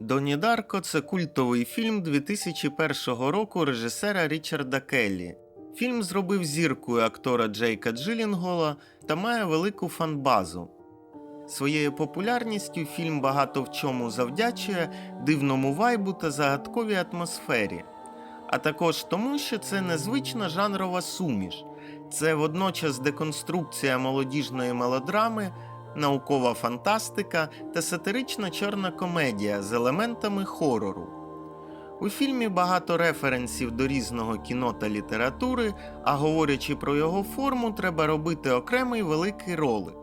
Доні Дарко це культовий фільм 2001 року режисера Річарда Келлі. Фільм зробив зіркою актора Джейка Джилінгола та має велику фанбазу. Своєю популярністю фільм багато в чому завдячує дивному вайбу та загадковій атмосфері, а також тому, що це незвична жанрова суміш. Це водночас деконструкція молодіжної мелодрами, наукова фантастика та сатирична чорна комедія з елементами хорору. У фільмі багато референсів до різного кіно та літератури, а говорячи про його форму, треба робити окремий великий ролик.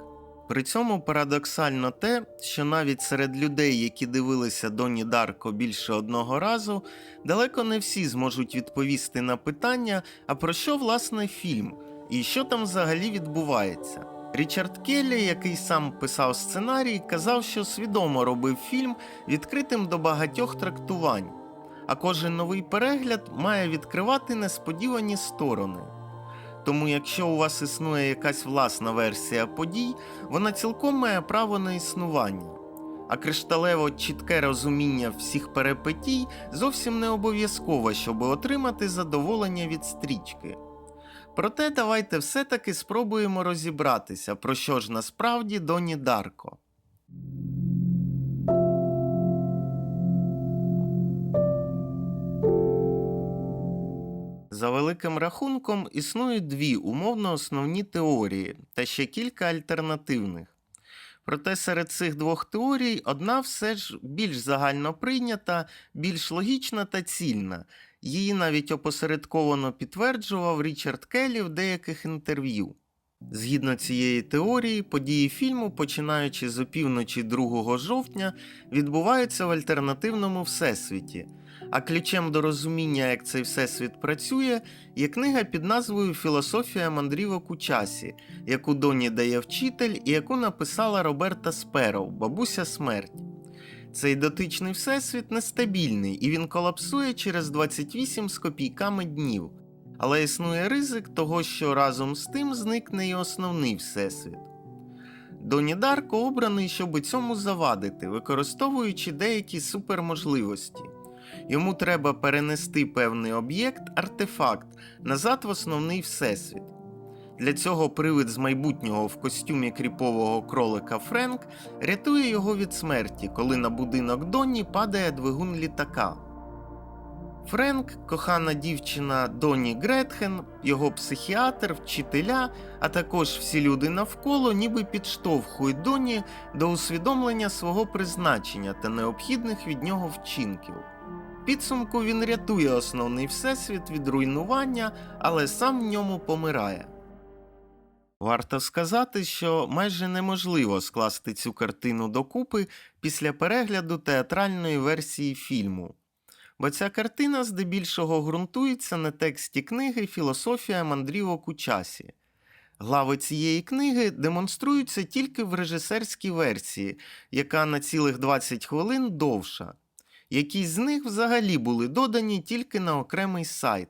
При цьому парадоксально те, що навіть серед людей, які дивилися Доні Дарко більше одного разу, далеко не всі зможуть відповісти на питання, а про що власне фільм і що там взагалі відбувається. Річард Келлі, який сам писав сценарій, казав, що свідомо робив фільм відкритим до багатьох трактувань, а кожен новий перегляд має відкривати несподівані сторони. Тому, якщо у вас існує якась власна версія подій, вона цілком має право на існування. А кришталево чітке розуміння всіх перипетій зовсім не обов'язково, щоб отримати задоволення від стрічки. Проте давайте все-таки спробуємо розібратися, про що ж насправді Доні Дарко. За великим рахунком існують дві умовно основні теорії та ще кілька альтернативних. Проте серед цих двох теорій одна все ж більш загально прийнята, більш логічна та цільна. Її навіть опосередковано підтверджував Річард Келлі в деяких інтерв'ю. Згідно цієї теорії, події фільму, починаючи з опівночі 2 жовтня, відбуваються в альтернативному всесвіті. А ключем до розуміння, як цей всесвіт працює, є книга під назвою Філософія мандрівок у часі, яку доні дає вчитель і яку написала Роберта Сперов, бабуся смерть. Цей дотичний всесвіт нестабільний і він колапсує через 28 з копійками днів. Але існує ризик того, що разом з тим зникне і основний всесвіт. Доні Дарко обраний, щоб цьому завадити, використовуючи деякі суперможливості. Йому треба перенести певний об'єкт, артефакт назад в основний всесвіт. Для цього привид з майбутнього в костюмі кріпового кролика Френк рятує його від смерті, коли на будинок Донні падає двигун літака. Френк, кохана дівчина Доні Гретхен, його психіатр, вчителя, а також всі люди навколо, ніби підштовхують Доні до усвідомлення свого призначення та необхідних від нього вчинків. Підсумку він рятує основний всесвіт від руйнування, але сам в ньому помирає. Варто сказати, що майже неможливо скласти цю картину докупи після перегляду театральної версії фільму. Бо ця картина здебільшого ґрунтується на тексті книги Філософія мандрівок у часі. Глави цієї книги демонструються тільки в режисерській версії, яка на цілих 20 хвилин довша. Якісь з них взагалі були додані тільки на окремий сайт.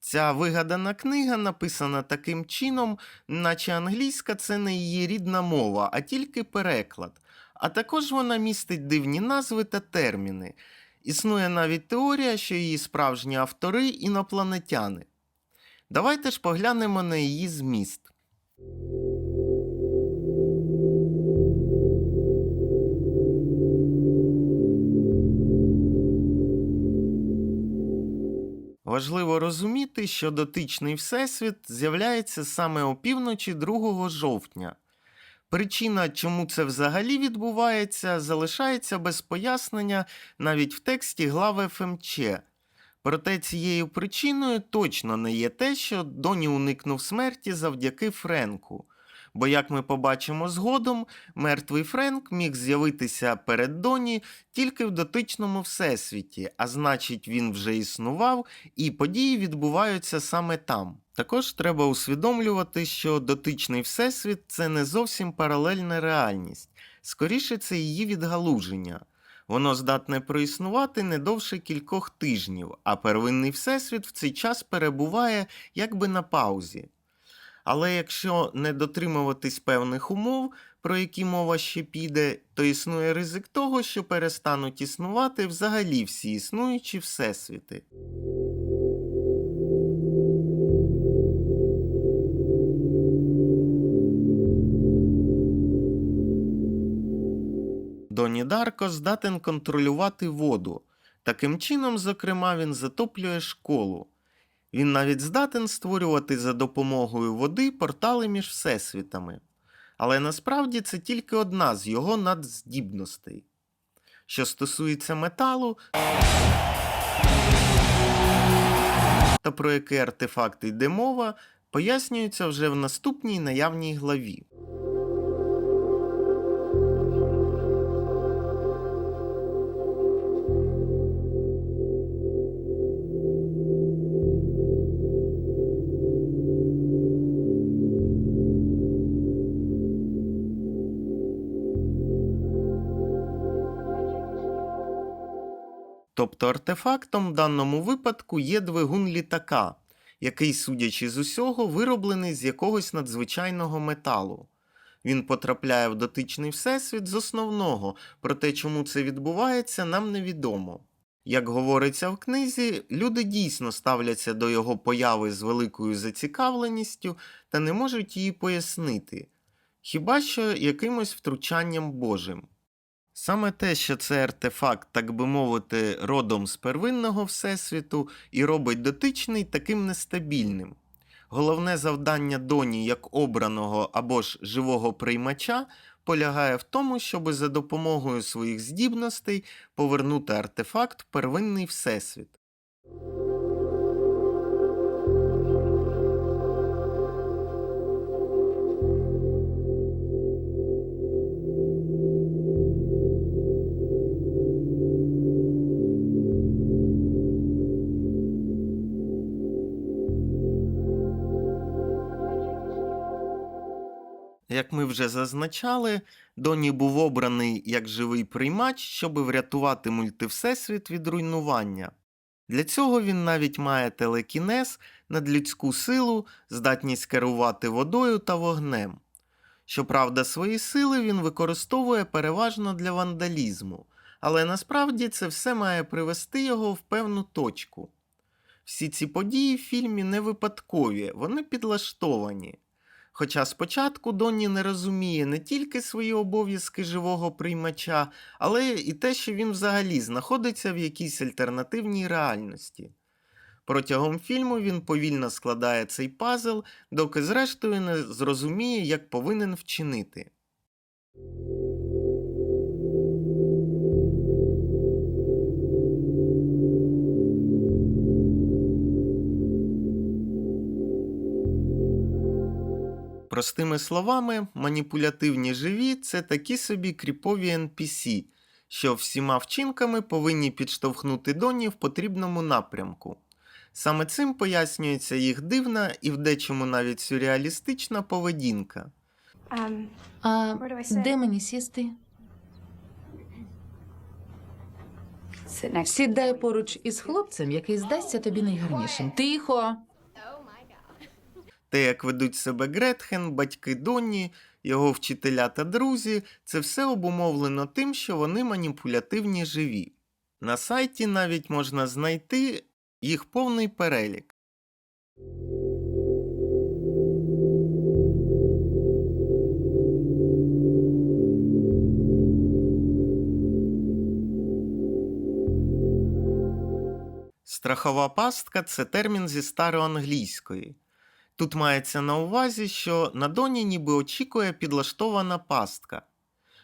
Ця вигадана книга написана таким чином, наче англійська це не її рідна мова, а тільки переклад. А також вона містить дивні назви та терміни. Існує навіть теорія, що її справжні автори інопланетяни. Давайте ж поглянемо на її зміст. Важливо розуміти, що дотичний всесвіт з'являється саме опівночі 2 жовтня. Причина, чому це взагалі відбувається, залишається без пояснення навіть в тексті глави ФМЧ. Проте цією причиною точно не є те, що Доні уникнув смерті завдяки Френку. Бо, як ми побачимо згодом, мертвий Френк міг з'явитися перед Доні тільки в дотичному всесвіті, а значить, він вже існував, і події відбуваються саме там. Також треба усвідомлювати, що дотичний всесвіт це не зовсім паралельна реальність, скоріше це її відгалуження. Воно здатне проіснувати не довше кількох тижнів, а первинний всесвіт в цей час перебуває якби на паузі. Але якщо не дотримуватись певних умов, про які мова ще піде, то існує ризик того, що перестануть існувати взагалі всі існуючі всесвіти. Доні Дарко здатен контролювати воду. Таким чином, зокрема, він затоплює школу. Він навіть здатен створювати за допомогою води портали між всесвітами. Але насправді це тільки одна з його надздібностей. Що стосується металу, та про які артефакти йде мова, пояснюється вже в наступній наявній главі. Тобто артефактом в даному випадку є двигун літака, який, судячи з усього, вироблений з якогось надзвичайного металу. Він потрапляє в дотичний всесвіт з основного, проте чому це відбувається, нам невідомо. Як говориться в книзі, люди дійсно ставляться до його появи з великою зацікавленістю та не можуть її пояснити, хіба що якимось втручанням Божим. Саме те, що це артефакт, так би мовити, родом з первинного всесвіту, і робить дотичний таким нестабільним. Головне завдання Доні як обраного або ж живого приймача полягає в тому, щоб за допомогою своїх здібностей повернути артефакт в первинний всесвіт. Як ми вже зазначали, Доні був обраний як живий приймач, щоб врятувати мультивсесвіт від руйнування. Для цього він навіть має телекінез, надлюдську силу, здатність керувати водою та вогнем. Щоправда, свої сили він використовує переважно для вандалізму, але насправді це все має привести його в певну точку. Всі ці події в фільмі не випадкові, вони підлаштовані. Хоча спочатку Донні не розуміє не тільки свої обов'язки живого приймача, але і те, що він взагалі знаходиться в якійсь альтернативній реальності. Протягом фільму він повільно складає цей пазл, доки зрештою не зрозуміє, як повинен вчинити. Простими словами, маніпулятивні живі це такі собі кріпові NPC, що всіма вчинками повинні підштовхнути Доні в потрібному напрямку. Саме цим пояснюється їх дивна і в дечому навіть сюрреалістична поведінка. Um, А де мені сісти? Сідай поруч із хлопцем, який здасться тобі найгарнішим. Тихо. Те, як ведуть себе Гретхен, батьки Донні, його вчителя та друзі, це все обумовлено тим, що вони маніпулятивні живі. На сайті навіть можна знайти їх повний перелік. Страхова пастка це термін зі староанглійської. Тут мається на увазі, що на Доні ніби очікує підлаштована пастка.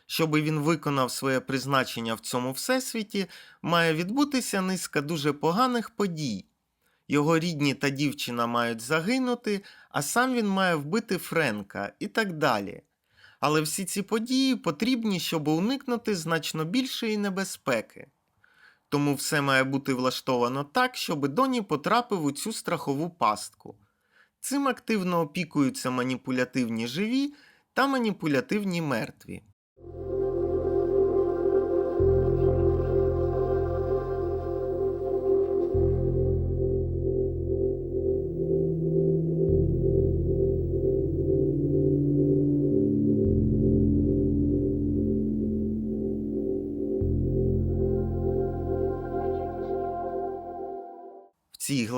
Щоби він виконав своє призначення в цьому всесвіті, має відбутися низка дуже поганих подій. Його рідні та дівчина мають загинути, а сам він має вбити Френка і так далі. Але всі ці події потрібні, щоб уникнути значно більшої небезпеки. Тому все має бути влаштовано так, щоб Доні потрапив у цю страхову пастку. Цим активно опікуються маніпулятивні живі та маніпулятивні мертві.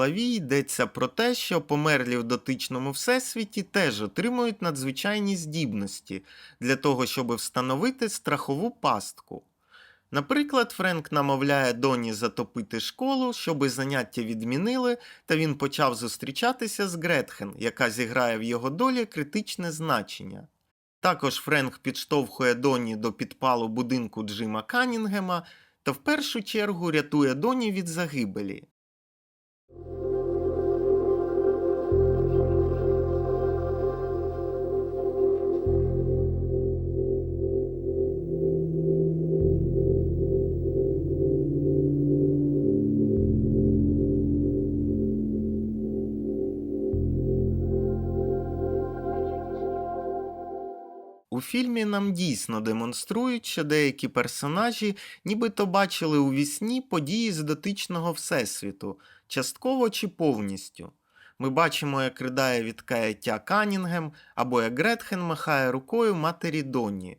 Главі йдеться про те, що померлі в дотичному всесвіті теж отримують надзвичайні здібності для того, щоб встановити страхову пастку. Наприклад, Френк намовляє Доні затопити школу, щоби заняття відмінили, та він почав зустрічатися з Гретхен, яка зіграє в його долі критичне значення. Також Френк підштовхує Доні до підпалу будинку Джима Канінгема та в першу чергу рятує Доні від загибелі. you У фільмі нам дійсно демонструють, що деякі персонажі нібито бачили у вісні події з дотичного всесвіту, частково чи повністю. Ми бачимо, як ридає від каяття Канінгем або як Гретхен махає рукою матері Донні.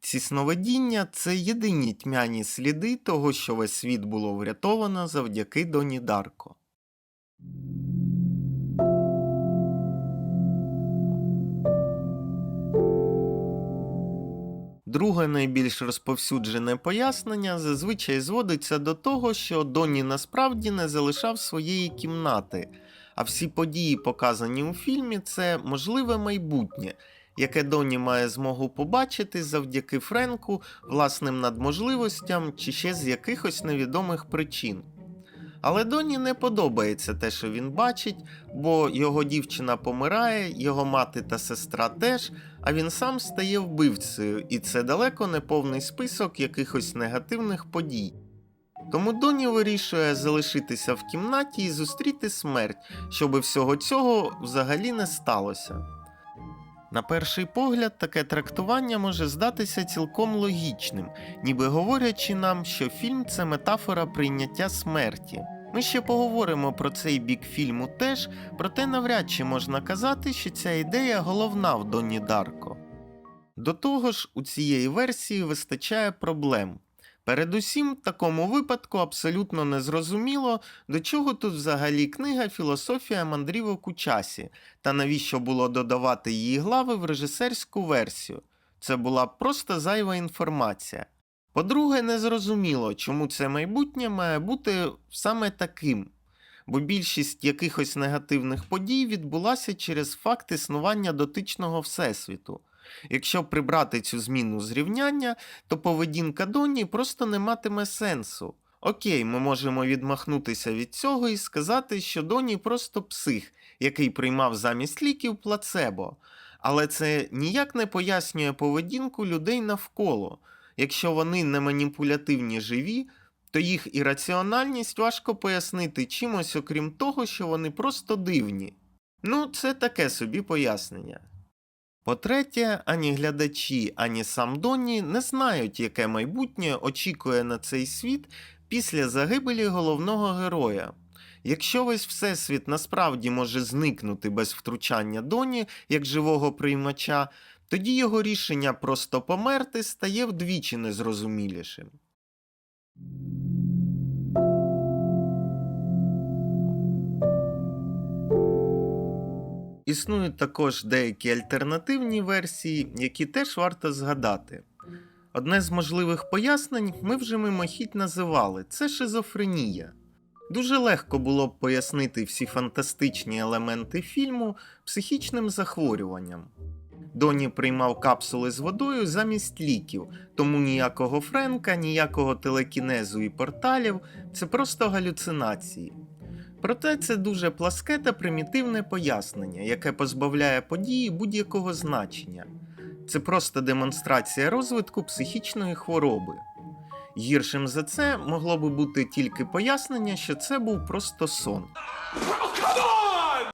Ці сновидіння це єдині тьмяні сліди того, що весь світ було врятовано завдяки Доні Дарко. Друге найбільш розповсюджене пояснення зазвичай зводиться до того, що Донні насправді не залишав своєї кімнати, а всі події, показані у фільмі, це можливе майбутнє, яке Донні має змогу побачити завдяки Френку, власним надможливостям чи ще з якихось невідомих причин. Але Доні не подобається те, що він бачить, бо його дівчина помирає, його мати та сестра теж, а він сам стає вбивцею, і це далеко не повний список якихось негативних подій. Тому Доні вирішує залишитися в кімнаті і зустріти смерть, щоби всього цього взагалі не сталося. На перший погляд, таке трактування може здатися цілком логічним, ніби говорячи нам, що фільм це метафора прийняття смерті. Ми ще поговоримо про цей бік фільму теж, проте навряд чи можна казати, що ця ідея головна в Донні Дарко. До того ж, у цієї версії вистачає проблем. Передусім, в такому випадку абсолютно незрозуміло, до чого тут взагалі книга Філософія мандрівок у часі, та навіщо було додавати її глави в режисерську версію. Це була просто зайва інформація. По-друге, незрозуміло, чому це майбутнє має бути саме таким, бо більшість якихось негативних подій відбулася через факт існування дотичного всесвіту. Якщо прибрати цю зміну зрівняння, то поведінка Доні просто не матиме сенсу. Окей, ми можемо відмахнутися від цього і сказати, що Доні просто псих, який приймав замість ліків плацебо. Але це ніяк не пояснює поведінку людей навколо. Якщо вони не маніпулятивні живі, то їх ірраціональність важко пояснити чимось, окрім того, що вони просто дивні. Ну, це таке собі пояснення. По-третє, ані глядачі, ані сам Донні не знають, яке майбутнє очікує на цей світ після загибелі головного героя. Якщо весь всесвіт насправді може зникнути без втручання Доні як живого приймача, тоді його рішення просто померти стає вдвічі незрозумілішим. Існують також деякі альтернативні версії, які теж варто згадати. Одне з можливих пояснень ми вже мимохідь називали це шизофренія. Дуже легко було б пояснити всі фантастичні елементи фільму психічним захворюванням. Доні приймав капсули з водою замість ліків, тому ніякого Френка, ніякого телекінезу і порталів це просто галюцинації. Проте це дуже пласке та примітивне пояснення, яке позбавляє події будь-якого значення. Це просто демонстрація розвитку психічної хвороби. Гіршим за це могло би бути тільки пояснення, що це був просто сон.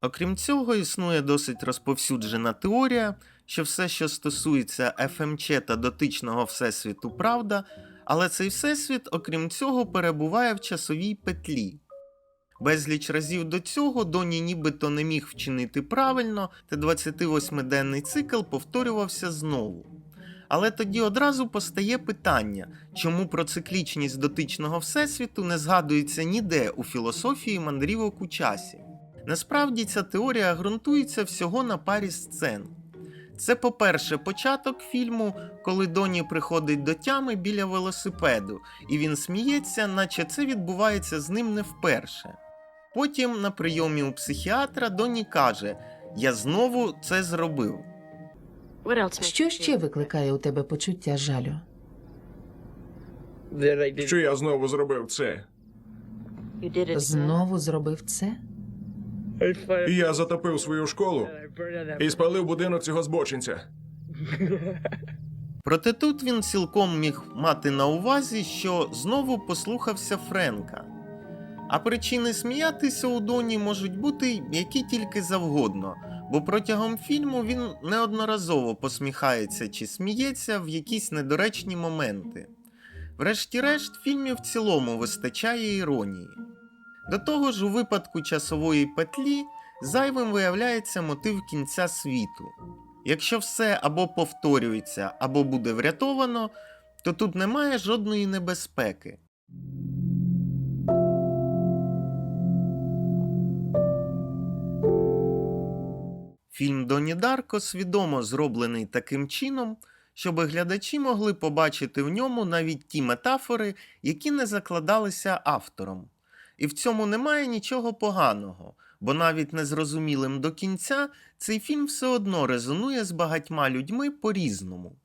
Окрім цього, існує досить розповсюджена теорія, що все, що стосується ФМЧ та дотичного всесвіту, правда, але цей всесвіт, окрім цього, перебуває в часовій петлі. Безліч разів до цього Доні нібито не міг вчинити правильно, та 28-денний цикл повторювався знову. Але тоді одразу постає питання, чому про циклічність дотичного всесвіту не згадується ніде у філософії мандрівок у часі. Насправді ця теорія ґрунтується всього на парі сцен. Це, по-перше, початок фільму, коли Доні приходить до тями біля велосипеду, і він сміється, наче це відбувається з ним не вперше. Потім на прийомі у психіатра Доні каже: Я знову це зробив. Що ще викликає у тебе почуття жалю? Що я знову зробив це? Знову зробив це? Я затопив свою школу і спалив будинок цього збочинця. Проте тут він цілком міг мати на увазі, що знову послухався Френка. А причини сміятися у Доні можуть бути які тільки завгодно, бо протягом фільму він неодноразово посміхається чи сміється в якісь недоречні моменти. Врешті-решт, фільмі в цілому вистачає іронії. До того ж, у випадку часової петлі зайвим виявляється мотив кінця світу. Якщо все або повторюється, або буде врятовано, то тут немає жодної небезпеки. Фільм Доні Дарко свідомо зроблений таким чином, щоб глядачі могли побачити в ньому навіть ті метафори, які не закладалися автором. І в цьому немає нічого поганого, бо навіть незрозумілим до кінця цей фільм все одно резонує з багатьма людьми по-різному.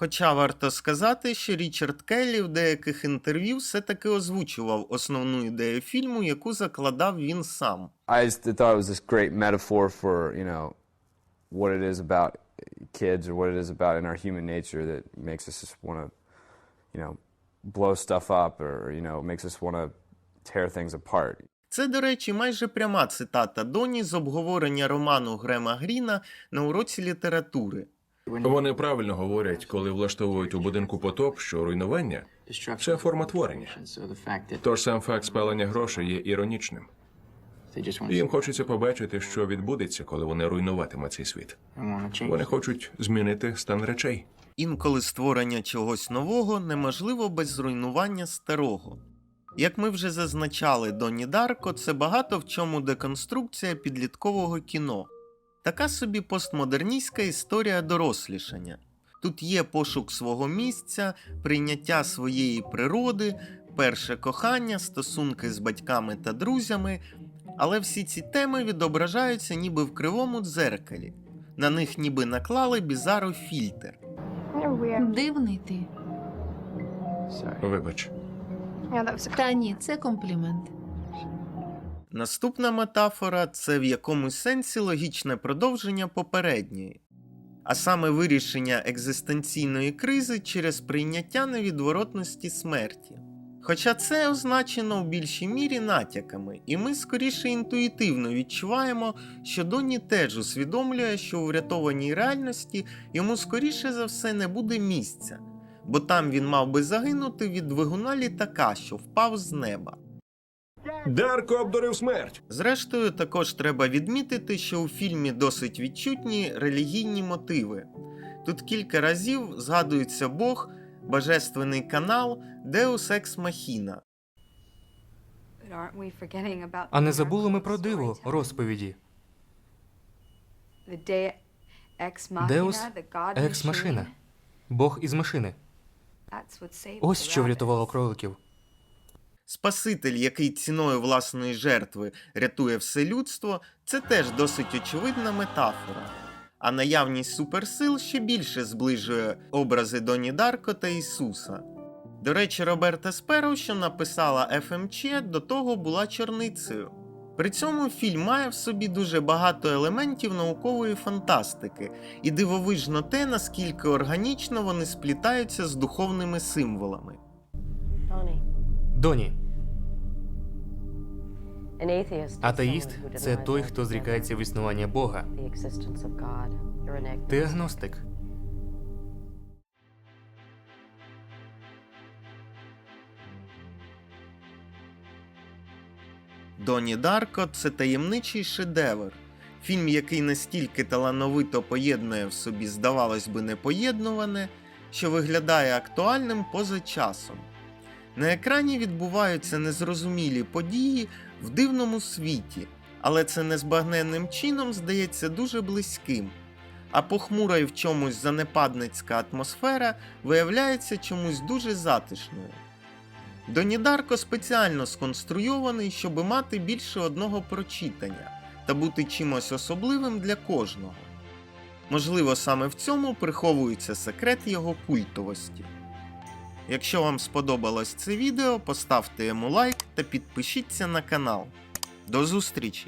Хоча варто сказати, що Річард Келлі в деяких інтерв'ю все-таки озвучував основну ідею фільму, яку закладав він сам. I just thought it was this great metaphor for you know what it is about kids or what it is about in our human nature that makes us just want to you know blow stuff up or you know makes us want to tear things apart. Це, до речі, майже пряма цитата Доні з обговорення роману Грема Гріна на уроці літератури. Вони правильно говорять, коли влаштовують у будинку потоп, що руйнування це форма творення. Тож сам факт спалення грошей є іронічним. Їм хочеться побачити, що відбудеться, коли вони руйнуватимуть цей світ. Вони хочуть змінити стан речей. Інколи створення чогось нового неможливо без зруйнування старого. Як ми вже зазначали, Доні Дарко це багато в чому деконструкція підліткового кіно. Така собі постмодерністська історія дорослішання. Тут є пошук свого місця, прийняття своєї природи, перше кохання, стосунки з батьками та друзями, але всі ці теми відображаються ніби в кривому дзеркалі. На них ніби наклали бізару фільтр. Дивний ти. Вибач, Та ні, це комплімент. Наступна метафора це в якомусь сенсі логічне продовження попередньої, а саме вирішення екзистенційної кризи через прийняття невідворотності смерті. Хоча це означено в більшій мірі натяками, і ми скоріше інтуїтивно відчуваємо, що Доні теж усвідомлює, що у врятованій реальності йому скоріше за все не буде місця, бо там він мав би загинути від двигуна літака, що впав з неба. Дарко обдурив смерть. Зрештою, також треба відмітити, що у фільмі досить відчутні релігійні мотиви. Тут кілька разів згадується Бог, божественний канал, Deus Ex Machina. А не забули ми про диво розповіді. God Екс машина. Бог із машини. Ось що врятувало кроликів. Спаситель, який ціною власної жертви рятує все людство, це теж досить очевидна метафора. А наявність суперсил ще більше зближує образи Доні Дарко та Ісуса. До речі, Роберта Сперо, що написала ФМЧ, до того була чорницею. При цьому фільм має в собі дуже багато елементів наукової фантастики, і дивовижно те, наскільки органічно вони сплітаються з духовними символами. Доні, Атеїст це той, хто зрікається в існування Бога. Ти агностик. Доні Дарко це таємничий шедевр. Фільм, який настільки талановито поєднує в собі, здавалось би, непоєднуване, що виглядає актуальним поза часом. На екрані відбуваються незрозумілі події в дивному світі, але це незбагненним чином здається дуже близьким. А похмура і в чомусь занепадницька атмосфера виявляється чомусь дуже затишною. Доні Дарко спеціально сконструйований, щоб мати більше одного прочитання та бути чимось особливим для кожного. Можливо, саме в цьому приховується секрет його культовості. Якщо вам сподобалось це відео, поставте йому лайк та підпишіться на канал. До зустрічі!